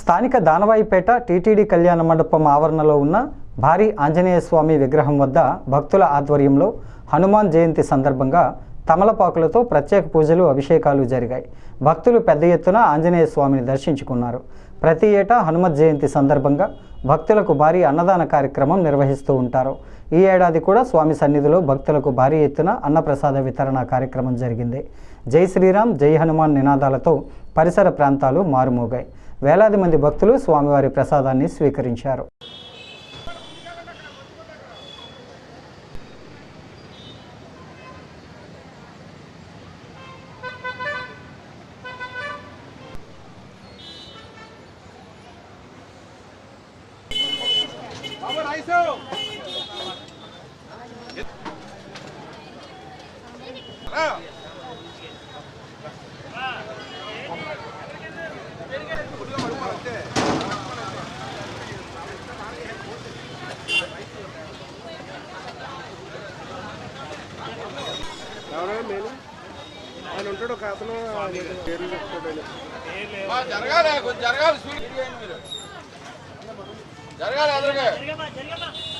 స్థానిక దానవాయిపేట టీటీడీ కళ్యాణ మండపం ఆవరణలో ఉన్న భారీ ఆంజనేయ స్వామి విగ్రహం వద్ద భక్తుల ఆధ్వర్యంలో హనుమాన్ జయంతి సందర్భంగా తమలపాకులతో ప్రత్యేక పూజలు అభిషేకాలు జరిగాయి. భక్తులు పెద్ద ఎత్తున ఆంజనేయ స్వామిని దర్శించుకున్నారు. ప్రతి ఏటా హనుమత్ జయంతి సందర్భంగా భక్తులకు భారీ అన్నదాన కార్యక్రమం నిర్వహిస్తూ ఉంటారు. ఈ ఏడాది కూడా స్వామి సన్నిధిలో భక్తులకు భారీ ఎత్తున అన్నప్రసాద వితరణ కార్యక్రమం జరిగింది. జై శ్రీరామ్ జై హనుమాన్ నినాదాలతో పరిసర ప్రాంతాలు మారుమోగాయి. వేలాది మంది భక్తులు స్వామివారి ప్రసాదాన్ని స్వీకరించారు. ఎవరైనా మేలు? ఆయన ఉంటాడు ఒక అతను మా జరగాలి కొంచెం జరగాలి జరగాలి